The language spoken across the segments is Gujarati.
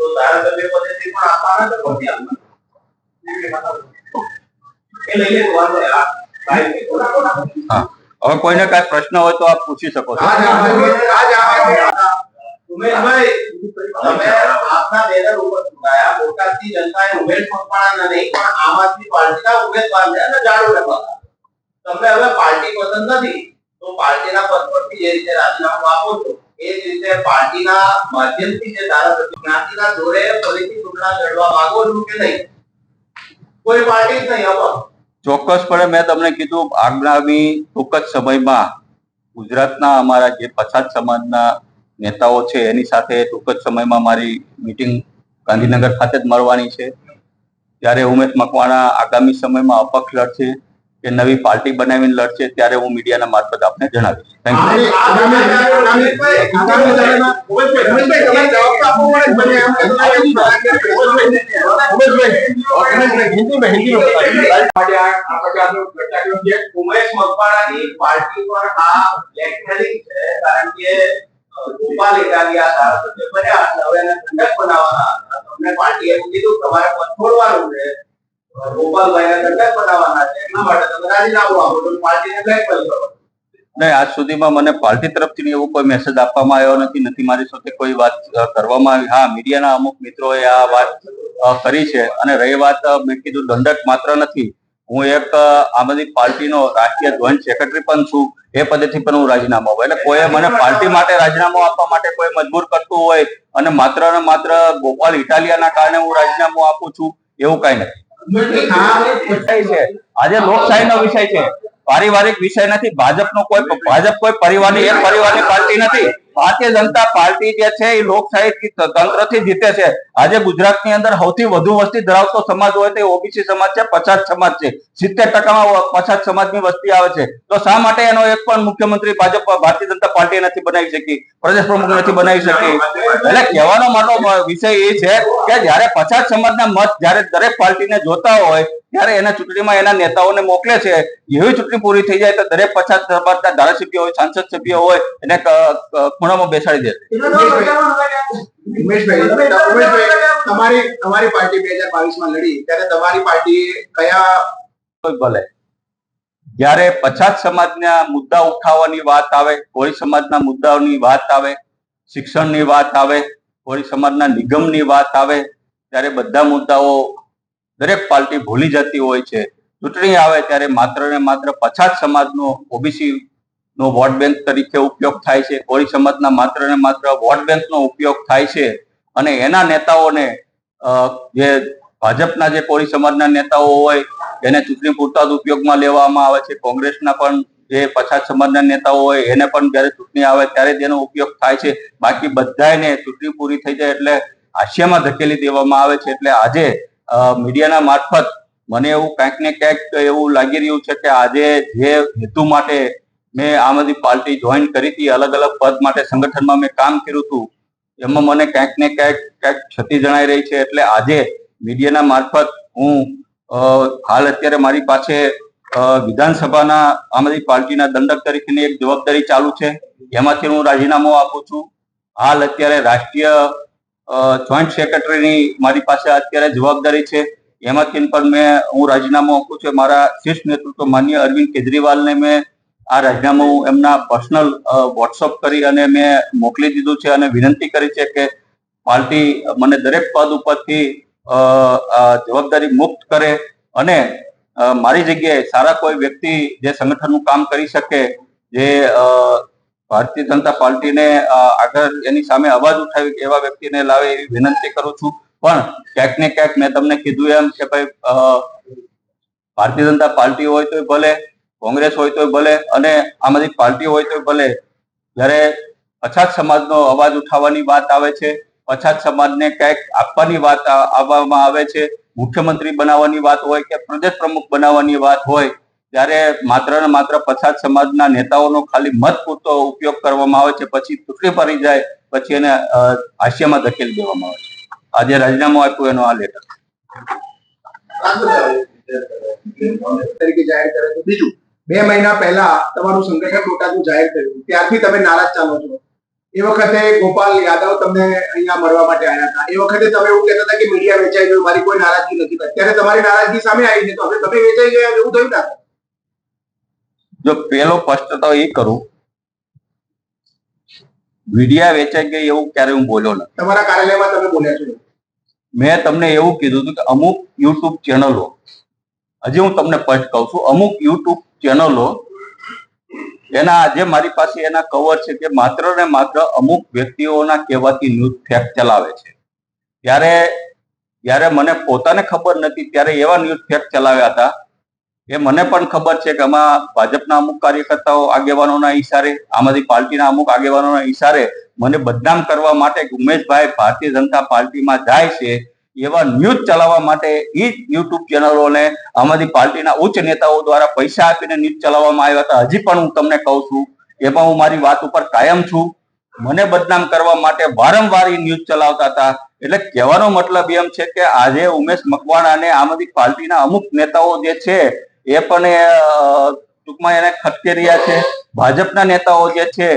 તો ધારાસભ્ય પદેથી પણ આપવાના પછી આપવાના? હવે કોઈને કઈ પ્રશ્ન હોય તો આપ પૂછી શકો છો. ઉમેશભાઈ તમે આપના બેનર ઉપર ચૂંટાયા. બોટાદની જનતાએ ઉમેશ મકવાણાના નહીં પણ આમ આદમી પાર્ટીના ઉમેદવારને અને જાડુ રખવાના તમને હવે પાર્ટી પસંદ નથી તો પાર્ટીના પદ પરથી જે રીતે રાજીનામું આપો છો એ રીતે પાર્ટીના માધ્યમથી જે ધારાસભ્ય જ્ઞાતિના કે નહીં? કોઈ પાર્ટી નહીં ચોક્કસપણે મેં તમને કીધું, આગામી ટૂંક જ સમયમાં ગુજરાતના અમારા જે પછાત સમાજના નેતાઓ છે, એની સાથે ટૂંક જ સમયમાં મારી મિટિંગ ગાંધીનગર ખાતે જ મળવાની છે. ત્યારે ઉમેશ મકવાણા આગામી સમયમાં અપક્ષ લડશે. કે નવી પાર્ટી બનાવીને લડશે ત્યારે હું મીડિયાના મારફત આપને જણાવીશ. થેન્ક યુ પાર્ટી એવું કીધું તમારે પદ છોડવાનું છે નહીં, આજ સુધીમાં મને પાર્ટી તરફથી એવો કોઈ મેસેજ આપવામાં આવ્યો નથી. નથી મારી સાથે કોઈ વાત કરવામાં આવી. હા, મીડિયાના અમુક મિત્રોએ આ વાત કરી છે. અને રહી વાત મેં કીધું દંડક માત્ર નથી. હું એક આ આદમી પાર્ટીનો રાષ્ટ્રીય જોઈન્ટ સેક્રેટરી પણ છું. એ પદેથી પણ હું રાજીનામું આપું. એટલે કોઈએ મને પાર્ટી માટે રાજીનામું આપવા માટે કોઈ મજબૂર કરતું હોય અને માત્ર ને માત્ર ગોપાલ ઇટાલિયાના કારણે હું રાજીનામું આપું છું, એવું કઈ નથી. આજે લોકશાહીનો વિષય છે. પારિવારિક વિષય નથી, ભાજપનો કોઈ, ભાજપ કોઈ પરિવારની, એક પરિવારની પાર્ટી નથી. ભારતીય જનતા પાર્ટી જે છે એ લોકશાહી તંત્રથી જીતે છે. આજે ગુજરાતની અંદર સૌથી વધુ વસ્તી ધરાવતો સમાજ હોય તો ઓબીસી સમાજ છે, પછાત સમાજ છે. સિત્તેર ટકામાં પછાત સમાજની વસ્તી આવે છે. તો શા માટે એનો એક પણ મુખ્યમંત્રી ભાજપ ભારતીય જનતા પાર્ટી નથી બનાવી શકી? પ્રદેશ પ્રમુખ નથી બનાવી શકી? એટલે કહેવાનો મારો વિષય એ છે કે જયારે પછાત સમાજના મત જયારે દરેક પાર્ટીને જોતા હોય, ત્યારે એના ચૂંટણીમાં એના નેતાઓને મોકલે છે. એવી ચૂંટણી પૂરી થઈ જાય તો દરેક પછાત સમાજના ધારાસભ્ય હોય, સાંસદ સભ્ય હોય, એને ખૂણામાં બેસાડી દે. ઉમેશભાઈ ઉમેશભાઈ તમારી તમારી પાર્ટી બે હજાર બાવીસમાં લડી. ત્યારે તમારી પાર્ટી કયા ભલે. જ્યારે પછાત સમાજના મુદ્દા ઉઠાવવાની વાત આવે કોળી સમાજના મુદ્દાઓની વાત આવે શિક્ષણની વાત આવે કોળી સમાજના નિગમની વાત આવે ત્યારે બધા મુદ્દાઓ દરેક પાર્ટી ભૂલી જતી હોય છે. ચૂંટણી આવે ત્યારે માત્ર ને માત્ર પછાત સમાજનો ઓબીસી નો વોટ બેંક તરીકે ઉપયોગ થાય છે. કોળી સમાજના માત્ર ને માત્ર વોટ બેંકનો ઉપયોગ થાય છે. અને એના નેતાઓને જે ભાજપના જે કોળી સમાજના નેતાઓ હોય એને ચૂંટણી પૂરતા જ ઉપયોગમાં લેવામાં આવે છે. કોંગ્રેસના પણ જે પછાત સમાજના નેતાઓ હોય, એને પણ જ્યારે ચૂંટણી આવે ત્યારે તેનો ઉપયોગ થાય છે. બાકી બધાને ચૂંટણી પૂરી થઈ જાય એટલે હાસ્યમાં ધકેલી દેવામાં આવે છે. એટલે આજે મીડિયાના મારફત મને એવું ક્યાંક ને ક્યાંક એવું લાગી રહ્યું છે કે આજે જે હેતુ માટે મેં આમ આદમી પાર્ટી જોઈન કરી હતી. અલગ અલગ પદ માટે સંગઠનમાં મેં કામ કર્યું હતું. એમાં મને ક્યાંક ને ક્યાંક ક્યાંક ક્ષતિ જણાઈ રહી છે. એટલે આજે મીડિયાના મારફત હું હાલ અત્યારે મારી પાસે વિધાનસભાના આમ આદમી પાર્ટીના દંડક તરીકેની એક જવાબદારી ચાલુ છે. એમાંથી હું રાજીનામું આપું છું. હાલ અત્યારે રાષ્ટ્રીય જોઈન્ટ સેક્રેટરીની મારી પાસે અત્યારે જવાબદારી છે. એમાંથી પણ મેં, હું રાજીનામું આપું છું. મારા શીર્ષ નેતૃત્વ માન્ય અરવિંદ કેજરીવાલને મેં આ રાજીનામું એમના પર્સનલ વોટ્સઅપ કરી અને મેં મોકલી દીધું છે અને વિનંતી કરી છે કે પાર્ટી મને દરેક પદ ઉપરથી જવાબદારી મુક્ત કરે અને મારી જગ્યાએ સારા કોઈ વ્યક્તિ જે સંગઠનનું કામ કરી શકે, જે ભારતીય જનતા પાર્ટીને આગળ એની સામે અવાજ ઉઠાવી એવા વ્યક્તિને લાવે એવી વિનંતી કરું છું. પણ ક્યાંક ને ક્યાંક મેં તમને કીધું એમ કે ભાઈ ભારતીય જનતા પાર્ટી હોય તો ભલે કોંગ્રેસ હોય તો ભલે અને આમ આદમી પાર્ટી હોય તો ભલે, જ્યારે પછાત સમાજનો અવાજ ઉઠાવવાની વાત આવે છે પછાત સમાજને ક્યાંક આપવાની વાત આવવામાં આવે છે, મુખ્યમંત્રી બનાવવાની વાત હોય કે પ્રદેશ પ્રમુખ બનાવવાની વાત હોય, ત્યારે માત્ર ને માત્ર પછાત સમાજના નેતાઓનો ખાલી મત પૂરતો ઉપયોગ કરવામાં આવે છે, પછી ચૂંટણી પડી જાય, પછી એને હાસ્યમાં ધકેલી દેવામાં આવે છે. આજે રાજીનામું આપ્યું, એનો આ લેટર તરીકે બીજું બે મહિના પહેલા તમારું સંગઠન બોટાદનું જાહેર થયું. ત્યારથી તમે નારાજ ચાલો છો. એ વખતે ગોપાલ યાદવ તમને અહીંયા મળવા માટે આવ્યા હતા. એ વખતે તમે એવું કહેતા હતા કે મીડિયા વેચાઈ ગયું મારી કોઈ નારાજગી નથી અત્યારે તમારી નારાજગી સામે આવી છે. તો હવે તમે વેચાઈ ગયા એવું થયું ના? જો પેલો પ્રશ્ન તો એ કરું. મીડિયા વેચાઈ ગઈ એવું ક્યારે હું બોલ્યો નથી. તમારા કાર્યાલયમાં તમે બોલ્યા છો. મેં તમને એવું કીધું હતું કે અમુક યુટ્યુબ ચેનલો હજી હું તમને સ્પષ્ટ કહું છું અમુક યુટ્યુબ ચેનલો એના આજે મારી પાસે એના કવર છે કે માત્ર ને માત્ર અમુક વ્યક્તિઓના કહેવાથી ન્યૂઝ ફેક ચલાવે છે. ત્યારે, જ્યારે મને પોતાને ખબર નથી, ત્યારે એવા ન્યૂઝ ફેક ચલાવ્યા હતા. એ મને પણ ખબર છે કે આમાં ભાજપના અમુક કાર્યકર્તાઓ આગેવાનોના ઈશારે આમ આદમી પાર્ટીના અમુક આગેવાનોના ઈશારે મને બદનામ કરવા માટે ઉમેશભાઈ ભારતીય જનતા પાર્ટીમાં જાય છે. એવા ન્યૂઝ ચલાવવા માટે એ જ યુટ્યુબ ચેનલોને આમાંથી પાર્ટીના ઉચ્ચ નેતાઓ દ્વારા પૈસા આપીને ન્યૂઝ ચલાવવામાં આવ્યા હતા. હજી પણ હું તમને કહું છું, એમાં હું મારી વાત ઉપર કાયમ છું. મને બદનામ કરવા માટે વારંવાર એ ન્યૂઝ ચલાવતા હતા. એટલે કહેવાનો મતલબ એમ છે કે આજે ઉમેશ મકવાણા અને આમ આદમી પાર્ટીના અમુક નેતાઓ જે છે, એ પણ ટૂંકમાં એને ખટકી રહ્યા છે. ભાજપના નેતાઓ જે છે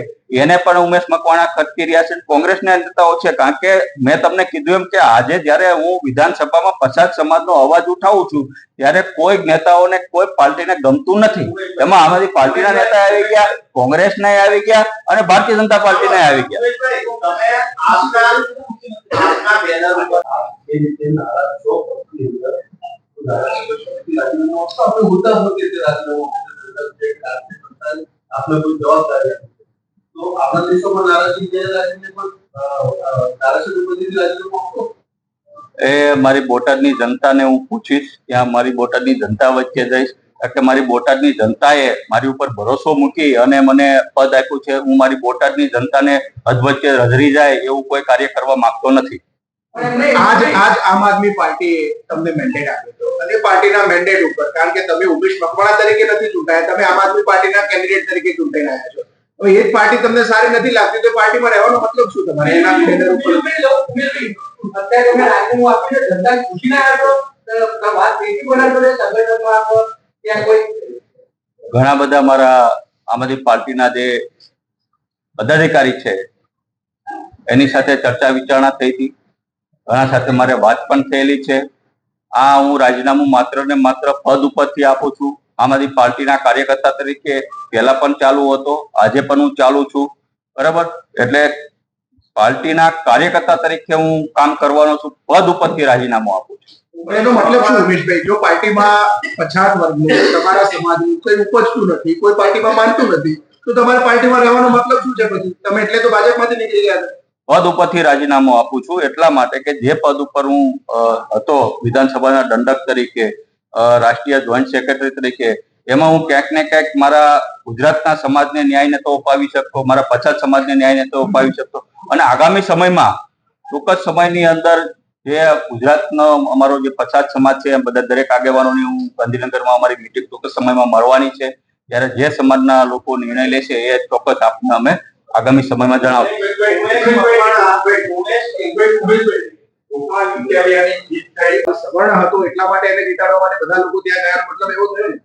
એને પણ ઉમેશ મકવાણા ખટકી રહ્યા છે કોંગ્રેસના નેતાઓ છે, કારણ કે મેં તમને કીધું એમ કે આજે જ્યારે હું વિધાનસભામાં પછાત સમાજનો અવાજ ઉઠાવું છું, ત્યારે કોઈ નેતાઓને કોઈ પાર્ટીને ગમતું નથી એમાં આમ આદમી પાર્ટીના નેતા આવી ગયા, કોંગ્રેસના આવી ગયા અને ભારતીય જનતા પાર્ટીના આવી ગયા આપણે કોઈ જવાબદારી. તો આપણા દેશોમાં નારાજગી પણ રાજીનામું એ મારી બોટાદની જનતાને હું પૂછીશ ત્યાં મારી બોટાદની જનતા વચ્ચે જઈશ. કારણ કે મારી બોટાદની જનતાએ મારી ઉપર ભરોસો મૂકી અને મને પદ આપ્યું છે. હું મારી બોટાદની જનતાને અધવચ્ચે રજરી જાય એવું કોઈ કાર્ય કરવા માંગતો નથી. આજ આજ આમ આદમી પાર્ટી તમને મેન્ડેટ આપ્યો હતો અને પાર્ટીના મેન્ડેટ ઉપર. કારણ કે તમે ઉમેશ મકવાણા તરીકે નથી ચૂંટાયા તમે આમ આદમી પાર્ટીના કેન્ડિડેટ તરીકે ચૂંટાઈને આવ્યા છો. હવે એ જ પાર્ટી તમને સારી નથી લાગતી તો પાર્ટીમાં રહેવાનો મતલબ શું તમારે? એના ઉપર અત્યારે તમે રાજીનામું આપીને ધંધા ખુશી ના છો વાત બેટી બનાવતો સંગઠનમાં આપો ત્યાં કોઈ ઘણા બધા મારા આમ આદમી પાર્ટીના જે પદાધિકારી છે એની સાથે ચર્ચા વિચારણા થઈ હતી. ઘણા સાથે મારે વાત પણ થયેલી છે. આ હું રાજીનામું માત્ર ને માત્ર પદ ઉપરથી આપું છું. આમ આદમી પાર્ટીના કાર્યકર્તા તરીકે પહેલા પણ ચાલુ હતો આજે પણ હું ચાલુ છું બરાબર? એટલે પાર્ટીના કાર્યકર્તા તરીકે હું કામ કરવાનો છું પદ ઉપરથી રાજીનામું આપું છું. એનો મતલબ શું ઉમેશભાઈ? જો પાર્ટીમાં પછાત વર્ગનું તમારા સમાજનું કોઈ ઉપજતું નથી કોઈ પાર્ટીમાં માનતું નથી તો તમારા પાર્ટીમાં રહેવાનો મતલબ શું છે પછી? તમે એટલે તો ભાજપમાંથી નીકળી ગયા પદ ઉપરથી રાજીનામું આપું છું એટલા માટે કે જે પદ ઉપર હું હતો વિધાનસભાના દંડક તરીકે રાષ્ટ્રીય જોઈન્ટ સેક્રેટરી તરીકે એમાં હું ક્યાંક ને ક્યાંક મારા ગુજરાતના સમાજને ન્યાય નતો અપાવી શકતો મારા પછાત સમાજને ન્યાય નતો અપાવી શકતો અને આગામી સમયમાં ટૂંક જ સમયની અંદર જે ગુજરાતનો અમારો જે પછાત સમાજ છે બધા દરેક આગેવાનોની હું ગાંધીનગરમાં અમારી મીટિંગ ટૂંક સમયમાં મળવાની છે ત્યારે જે સમાજના લોકો નિર્ણય લેશે એ ચોક્કસ આપને અમે આગામી સમયમાં જણાવશું સવર્ણ હતો એટલા માટે એને જીતાડવા માટે બધા લોકો ત્યાં ગયા. મતલબ એવો થયો ને.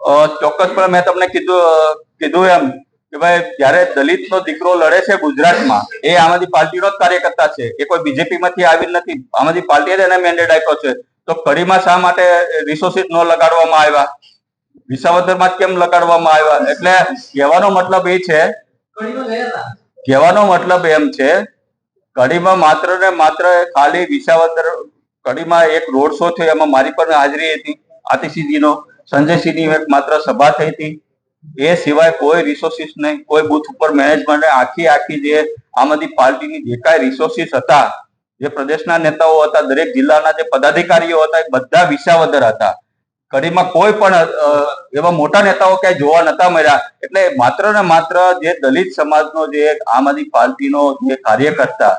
અ, ચોક્કસપણે મેં તમને કીધું કીધું એમ કે ભાઈ જ્યારે દલિતનો દીકરો લડે છે ગુજરાતમાં એ આમ આદમી પાર્ટીનો જ કાર્યકર્તા છે. એ કોઈ બીજેપી માંથી આવી નથી. આમ આદમી પાર્ટીએ જ એને મેન્ડેટ આપ્યો છે. તો કડીમાં શા માટે રિસોર્સિસ ન લગાડવામાં આવ્યા? વિસાવદરમાં કેમ લગાડવામાં આવ્યા? એટલે કહેવાનો મતલબ એ છે કહેવાનો મતલબ એમ છે કડીમાં માત્ર ને માત્ર ખાલી વિસાવદર, ઘડીમાં એક રોડ શો થયો, એમાં મારી પણ હાજરી હતી. આતિશીજીનો, સંજયસિંહની એક માત્ર સભા થઈ હતી. એ સિવાય કોઈ રિસોર્સિસ નહીં, કોઈ બુથ ઉપર મેનેજમેન્ટ આખી આખી જે આમ આદમી પાર્ટીની જે કાંઈ રિસોર્સિસ હતા, જે પ્રદેશના નેતાઓ હતા, દરેક જિલ્લાના જે પદાધિકારીઓ હતા, એ બધા વિસાવદર હતા. કડીમાં કોઈ પણ એવા મોટા નેતાઓ ક્યાંય જોવા નતા મળ્યા. એટલે માત્ર ને માત્ર જે દલિત સમાજનો જે આમ આદમી પાર્ટીનો જે કાર્યકર્તા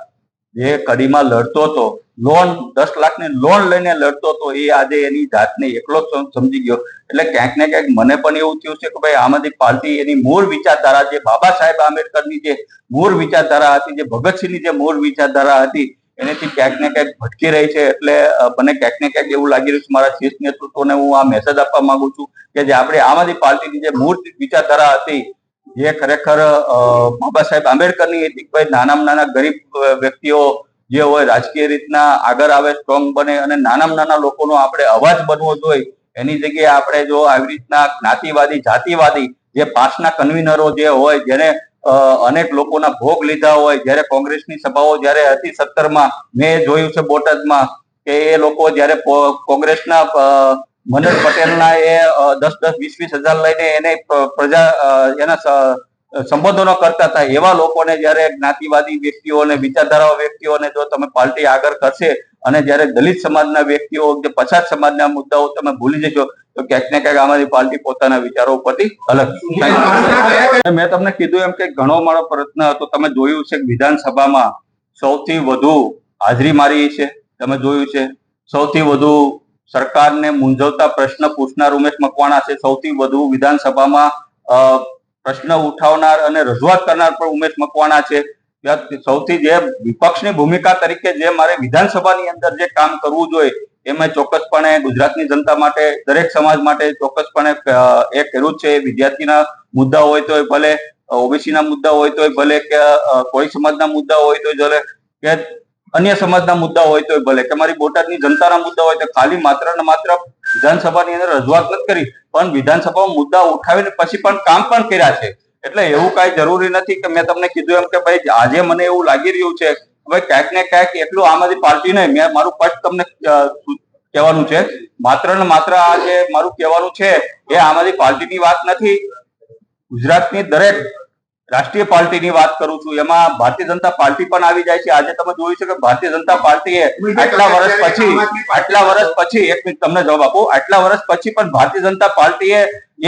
જે કડીમાં લડતો હતો, લોન, દસ લાખની લોન લઈને લડતો હતો, એ આજે એની જાતને એકલો સમજી ગયો. એટલે ક્યાંક ને ક્યાંક મને પણ એવું થયું છે કે ભાઈ આમ આદમી પાર્ટી એની મૂળ વિચારધારા જે બાબા સાહેબ આંબેડકરની જે મૂળ વિચારધારા હતી, જે ભગતસિંહની જે મૂળ વિચારધારા હતી એનેથી ક્યાંક ને ક્યાંક ભટકી રહી છે એટલે મને ક્યાંક ને ક્યાંક એવું લાગી રહ્યું છે મારા શીર્ષ નેતૃત્વને હું આ મેસેજ આપવા માંગુ છું કે જે આપણે આમ આદમી પાર્ટીની જે મૂળ વિચારધારા હતી, જે ખરેખર બાબા સાહેબ આંબેડકરની હતી કે નાનામાં નાના ગરીબ વ્યક્તિઓ જે હોય રાજકીય રીતના આગળ આવે સ્ટ્રોંગ બને અને નાનામાં નાના લોકોનો આપણે અવાજ બનવો જોઈએ, એની જગ્યાએ આપણે જો આવી રીતના જ્ઞાતિવાદી, જાતિવાદી જે પાસના કન્વીનરો જે હોય, જેને અનેક લોકોના ભોગ લીધા હોય. જ્યારે કોંગ્રેસની સભાઓ જ્યારે હતી સત્તરમાં, મેં જોયું છે બોટાદમાં કે એ લોકો જ્યારે કોંગ્રેસના મનોજ પટેલના એ દસ દસ, વીસ વીસ હજાર લઈને એને પ્રજા એના સંબોધનો કરતા હતા. એવા લોકોને જ્યારે જ્ઞાતિવાદી વ્યક્તિઓને વિચારધારા વ્યક્તિઓને જો તમે પાર્ટી આગળ કરશે અને જ્યારે દલિત સમાજના વ્યક્તિઓ જે પછાત સમાજના મુદ્દાઓ તમે ભૂલી જશો, તો ક્યાંક ને ક્યાંક અમારી પાર્ટી પોતાના વિચારો ઉપરથી અલગ મેં તમને કીધું એમ કે ઘણો મારો પ્રયત્ન હતો. તમે જોયું છે કે વિધાનસભામાં સૌથી વધુ હાજરી મારી છે. તમે જોયું છે. સૌથી વધુ સરકારને મૂંઝવતા પ્રશ્ન પૂછનાર ઉમેશ મકવાણા છે. સૌથી વધુ વિધાનસભામાં પ્રશ્ન ઉઠાવનાર અને રજૂઆત કરનાર પણ ઉમેશ મકવાણા છે. સૌથી જે વિપક્ષની ભૂમિકા તરીકે જે મારે વિધાનસભાની અંદર જે કામ કરવું જોઈએ એ મેં ચોક્કસપણે ગુજરાતની જનતા માટે, દરેક સમાજ માટે ચોક્કસપણે એ કર્યું છે વિદ્યાર્થીના મુદ્દા હોય તો ભલે ઓબીસીના મુદ્દા હોય તો ભલે, કે કોઈ સમાજના મુદ્દા હોય તો ભલે, કે અન્ય સમાજના મુદ્દા હોય તો ભલે. કે મારી બોટાદની જનતાના મુદ્દા હોય તો ખાલી માત્ર ને માત્ર વિધાનસભાની અંદર રજૂઆત નથી કરી, પણ વિધાનસભામાં મુદ્દા ઉઠાવીને પછી પણ કામ પણ કર્યા છે. એટલે એવું કાંઈ જરૂરી નથી કે મેં તમને કીધું એમ કે ભાઈ, આજે મને એવું લાગી રહ્યું છે ભાઈ ક્યાંક ને ક્યાંક એટલું આમ આદમી પાર્ટી નહીં, મેં મારું પટ તમને કહેવાનું છે. માત્ર ને માત્ર આ જે મારું કહેવાનું છે, એ આમ આદમી પાર્ટીની વાત નથી. ગુજરાતની દરેક રાષ્ટ્રીય પાર્ટીની વાત કરું છું. એમાં ભારતીય જનતા પાર્ટી પણ આવી જાય છે. આજે તમે જોયું છે કે ભારતીય જનતા પાર્ટીએ આટલા વર્ષ પછી આટલા વર્ષ પછી એક મિનિટ તમને જવાબ આપો. આટલા વર્ષ પછી પણ ભારતીય જનતા પાર્ટીએ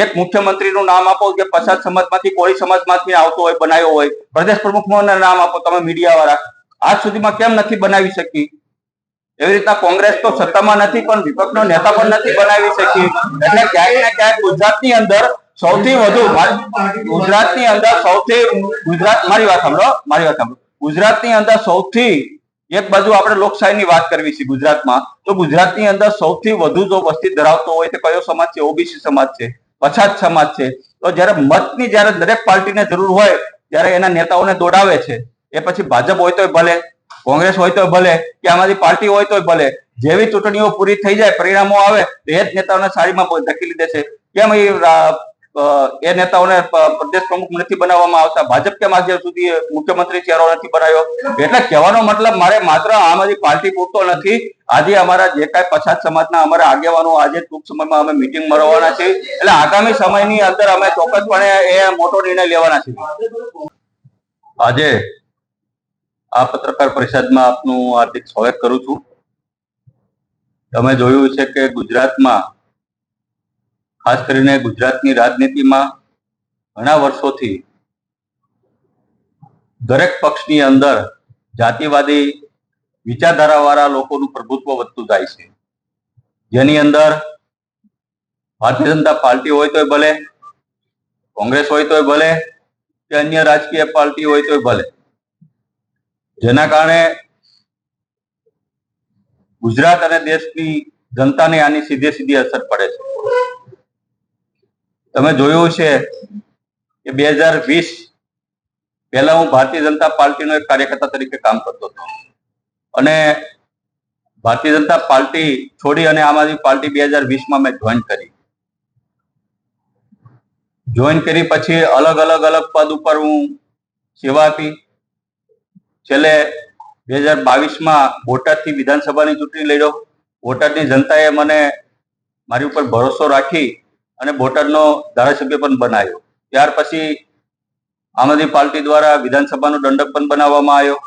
એક મુખ્યમંત્રીનું નામ આપો જે પછાત સમાજમાંથી કોળી સમાજમાંથી આવતો હોય બનાવ્યો હોય. પ્રદેશ પ્રમુખનું નામ આપો તમે મીડિયા વાળા આજ સુધીમાં કેમ નથી બનાવી શકી? એવી રીતના કોંગ્રેસ તો સત્તામાં નથી પણ વિપક્ષનો નેતા પણ નથી બનાવી શકી. એટલે ક્યાંક ને ક્યાંક ગુજરાતની અંદર સૌથી વધુ ગુજરાતની અંદર સૌથી ગુજરાત મારી વાત સાંભળો મારી વાત સાંભળો. ગુજરાતની અંદર સૌથી એક બાજુ આપણે લોકશાહીની વાત કરવી છે ગુજરાતમાં તો ગુજરાતની અંદર સૌથી વધુ જો વસ્તી ધરાવતો હોય તો કયો સમાજ છે? ઓબીસી સમાજ છે પછાત સમાજ છે. તો જ્યારે મતની જ્યારે દરેક પાર્ટીને જરૂર હોય ત્યારે એના નેતાઓને દોડાવે છે. એ પછી ભાજપ હોય તોય ભલે કોંગ્રેસ હોય તોય ભલે કે આમાંથી પાર્ટી હોય તોય ભલે જેવી ચૂંટણીઓ પૂરી થઈ જાય પરિણામો આવે તો એ જ નેતાઓને સાડીમાં ધકેલી દેશે. કેમ એ એ નેતાઓને પ્રદેશ પ્રમુખ નથી બનાવવામાં આવતા. ભાજપ કેમ આજે સુધી મુખ્યમંત્રી ચહેરો નથી બનાવ્યો? એટલે કહેવાનો મતલબ મારે માત્ર આમ આદમી પાર્ટી પૂરતો નથી. આજે અમારા જે કાંઈ પછાત સમાજના અમારા આગેવાનો આજે ટૂંક સમયમાં અમે મિટિંગ મળવાના છે એટલે આગામી સમયની અંદર અમે ચોક્કસપણે એ મોટો નિર્ણય લેવાના છીએ. આજે આ પત્રકાર પરિષદમાં આપનું હાર્દિક સ્વાગત કરું છું. તમે જોયું છે કે ગુજરાતમાં ખાસ કરીને ગુજરાતની રાજનીતિમાં ઘણા વર્ષોથી દરેક પક્ષની અંદર જાતિવાદી વિચારધારાવાળા લોકોનું પ્રભુત્વ વધતું જાય છે. જેની અંદર ભારતીય જનતા પાર્ટી હોય તોય ભલે, કોંગ્રેસ હોય તોય ભલે, કે અન્ય રાજકીય પાર્ટી હોય તોય ભલે. જેના કારણે ગુજરાત અને દેશની જનતાને આની સીધે સીધી અસર પડે છે. તમે જોયું છે કે બે હજાર વીસ પહેલા હું ભારતીય જનતા પાર્ટીનો એક કાર્યકર્તા તરીકે કામ કરતો હતો. અને ભારતીય જનતા પાર્ટી છોડી અને આમ આદમી પાર્ટી બે હજાર વીસમાં મેં જોઈન કરી. જોઈન કરી પછી અલગ અલગ અલગ પદ ઉપર હું સેવા આપી. છેલ્લે બે હજાર બાવીસમાં બોટાદથી વિધાનસભાની ચૂંટણી લડ્યો. બોટાદની જનતાએ મને મારી ઉપર ભરોસો રાખી અને બોટાદનો ધારાસભ્ય પણ બનાવ્યો ત્યાર પછી આમ આદમી પાર્ટી દ્વારા વિધાનસભાનો દંડક પણ બનાવવામાં આવ્યો.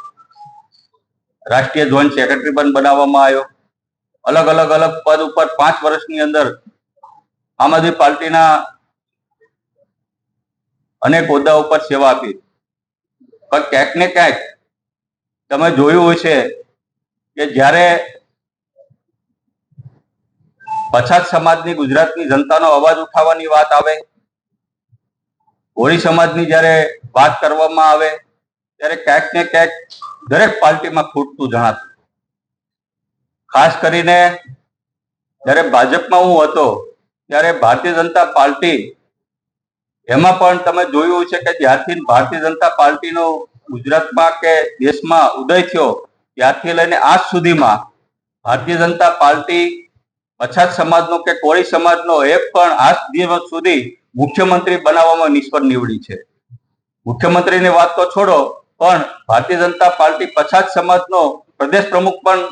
રાષ્ટ્રીય જોઈન્ટ સેક્રેટરી પણ બનાવવામાં આવ્યો. અલગ અલગ અલગ પદ ઉપર પાંચ વર્ષની અંદર આમ આદમી પાર્ટીના અનેક હોદ્દા ઉપર સેવા આપી. પણ ક્યાંક ને ક્યાંક તમે જોયું હોય છે કે જ્યારે પછાત સમાજની ગુજરાતની જનતાનો અવાજ ઉઠાવવાની વાત આવે. હોળી સમાજની જ્યારે વાત કરવામાં આવે, ત્યારે ક્યાંક ને ક્યાંક દરેક પાર્ટીમાં ખૂટતું જણાતું. ખાસ કરીને જ્યારે ભાજપમાં હું હતો, ત્યારે ભારતીય જનતા પાર્ટી, એમાં પણ તમે જોયું છે કે જ્યારથી ભારતીય જનતા પાર્ટીનો ગુજરાતમાં કે દેશમાં ઉદય થયો ત્યારથી લઈને આજ સુધીમાં ભારતીય જનતા પાર્ટી પછાત સમાજનો કે કોળી સમાજનો એક પણ આજ દિવસ સુધી મુખ્યમંત્રી બનાવવામાં નિષ્ફળ નીવડી છે. મુખ્યમંત્રીની વાત તો છોડો, પણ ભારતીય જનતા પાર્ટી પછાત સમાજનો, પ્રદેશ પ્રમુખ પણ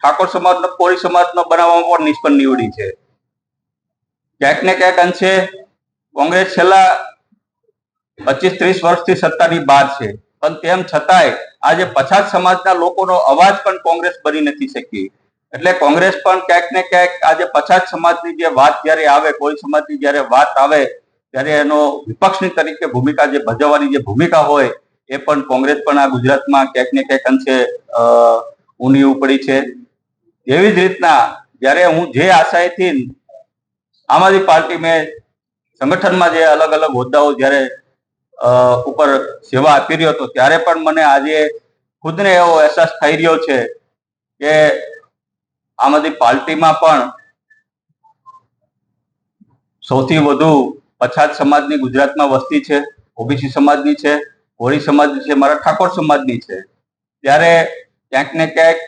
ઠાકોર સમાજનો, કોળી સમાજનો બનાવવામાં પણ નિષ્ફળ નીવડી છે. ક્યાંક ને ક્યાંક અંશે કોંગ્રેસ છેલ્લા પચીસ ત્રીસ વર્ષથી સત્તાની બહાર છે. પણ તેમ છતાંય આજે પછાત સમાજના લોકોનો અવાજ પણ કોંગ્રેસ બની નથી શકી. એટલે કોંગ્રેસ પણ ક્યાંક ને ક્યાંક આજે પછાત સમાજની જે વાત જ્યારે આવે, કોઈ સમાજની જ્યારે વાત આવે, ત્યારે એનો વિપક્ષની તરીકે ભૂમિકા જે ભજવવાની જે ભૂમિકા હોય, એ પણ કોંગ્રેસ પણ આ ગુજરાતમાં ક્યાંક ને ક્યાંક અંશે ઊની ઉપડી છે. એવી જ રીતના જ્યારે હું જે આશાએથી આમ આદમી પાર્ટી મેં સંગઠનમાં જે અલગ અલગ હોદ્દાઓ જ્યારે ઉપર સેવા આપી રહ્યો હતો, ત્યારે પણ મને આજે ખુદને એવો અહેસાસ થઈ રહ્યો છે કે આમ આદમી પાર્ટીમાં પણ સૌથી વધુ પછાત સમાજની ગુજરાતમાં વસ્તી છે, ઓબીસી સમાજની છે, કોળી સમાજની છે, મારા ઠાકોર સમાજની છે. ત્યારે ક્યાંક ને ક્યાંક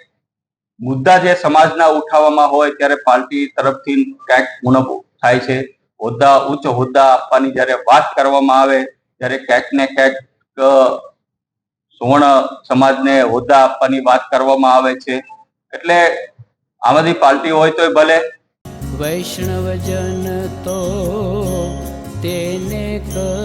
મુદ્દા જે સમાજના ઉઠાવવામાં હોય ત્યારે પાર્ટી તરફથી ક્યાંક ઉણપ થાય છે. હોદ્દા, ઉચ્ચ હોદ્દા આપવાની જ્યારે વાત કરવામાં આવે, ત્યારે ક્યાંક ને ક્યાંક સુવર્ણ સમાજને હોદ્દા આપવાની વાત કરવામાં આવે છે. એટલે આમ બધી પાર્ટી હોય તોય ભલે. વૈષ્ણવજન તો તેને કહીએ